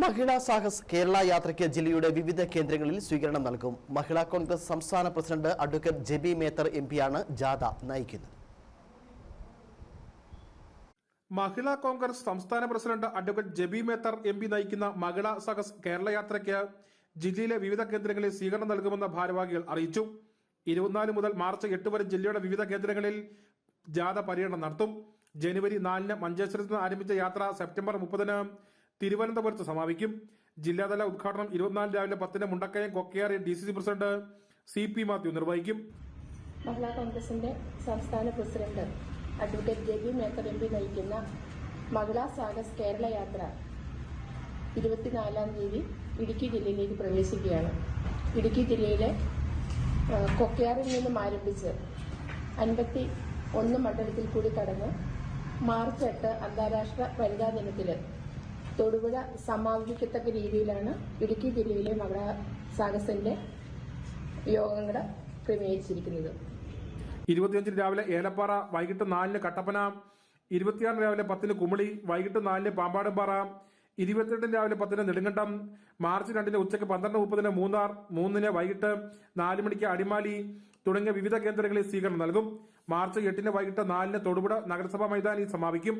മഹിളാ സാഹസ് കേരള യാത്രയ്ക്ക് ജില്ലയുടെ വിവിധ കേന്ദ്രങ്ങളിൽ സ്വീകരണം നൽകും. മഹിളാ കോൺഗ്രസ് സംസ്ഥാന president advocate Jebi Mather M പിയാണ് ജാഥ നയിക്കുന്നത്. മഹിളാ കോൺഗ്രസ് സംസ്ഥാന president advocate Jebi Mather M P നയിക്കുന്ന മഹിളാ സാഹസ് കേരള യാത്രയ്ക്ക് ജില്ലയിലെ വിവിധ കേന്ദ്രങ്ങളിൽ സ്വീകരണം നൽകുമെന്ന് ഭാരവാഹികൾ അറിയിച്ചു. ഇരുപത്തിനാല് മുതൽ മാർച്ച് എട്ട് വരെ ജില്ലയുടെ വിവിധ കേന്ദ്രങ്ങളിൽ ജാഥ പര്യടനം നടത്തും. ജനുവരി നാലിന് മഞ്ചേശ്വരത്ത് നിന്ന് ആരംഭിച്ച യാത്ര സെപ്റ്റംബർ മുപ്പതിന് തിരുവനന്തപുരത്ത് സമാപിക്കും. ജില്ലാതല ഉദ്ഘാടനം ഇരുപത്തിനാല് രാവിലെ പത്തിന് Mundakayam കൊക്കയാറി D C C president C P Mathew നിർവഹിക്കും. മഹിളാ കോൺഗ്രസിന്റെ സംസ്ഥാന president advocate J B Mather M P നയിക്കുന്ന മഹിളാ സാഗസ് കേരള യാത്ര ഇരുപത്തിനാലാം തീയതി ഇടുക്കി ജില്ലയിലേക്ക് പ്രവേശിക്കുകയാണ്. ഇടുക്കി ജില്ലയിലെ കൊക്കയാറിൽ നിന്നും ആരംഭിച്ച് അൻപത്തി ഒന്ന് മണ്ഡലത്തിൽ കൂടി കടന്ന് മാർച്ച് എട്ട് അന്താരാഷ്ട്ര വനിതാ ദിനത്തിൽ തൊടുപുഴ സമാപിക്കത്തക്ക രീതിയിലാണ് ഇടുക്കി ജില്ലയിലെ മഹിളാ സാഗസിന്റെ യോഗങ്ങൾ ക്രമീകരിച്ചിരിക്കുന്നത്. ഇരുപത്തിയഞ്ചിന് രാവിലെ ഏലപ്പാറ വൈകിട്ട് നാലിന് കട്ടപ്പന ഇരുപത്തിയാറിന് രാവിലെ പത്തിന് കുമളി വൈകിട്ട് നാലിന് പാമ്പാടുംപാറ ഇരുപത്തിരണ്ടിന് രാവിലെ പത്തിന് നെടുങ്കണ്ടം മാർച്ച് രണ്ടിന് ഉച്ചയ്ക്ക് പന്ത്രണ്ട് മുപ്പതിന് മൂന്നാർ മൂന്നിന് വൈകിട്ട് നാല് മണിക്ക് അടിമാലി തുടങ്ങിയ വിവിധ കേന്ദ്രങ്ങളിൽ സ്വീകരണം നൽകും. മാർച്ച് എട്ടിന് വൈകിട്ട് നാലിന് തൊടുപുഴ നഗരസഭാ മൈതാനിയിൽ സമാപിക്കും.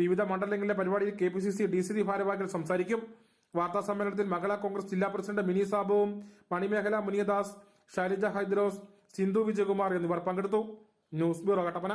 വിവിധ മണ്ഡലങ്ങളിലെ പരിപാടിയിൽ K P C C D C C ഭാരവാഹികൾ സംസാരിക്കും. വാർത്താ സമ്മേളനത്തിൽ മഹിളാ കോൺഗ്രസ് ജില്ലാ പ്രസിഡന്റ് മിനി സാബുവും മണിമേഖല മുനിയദാസ് ഷൈലജ ഹൈദ്രോസ് സിന്ധു വിജയകുമാർ എന്നിവർ പങ്കെടുത്തു. News bureau Kattappana.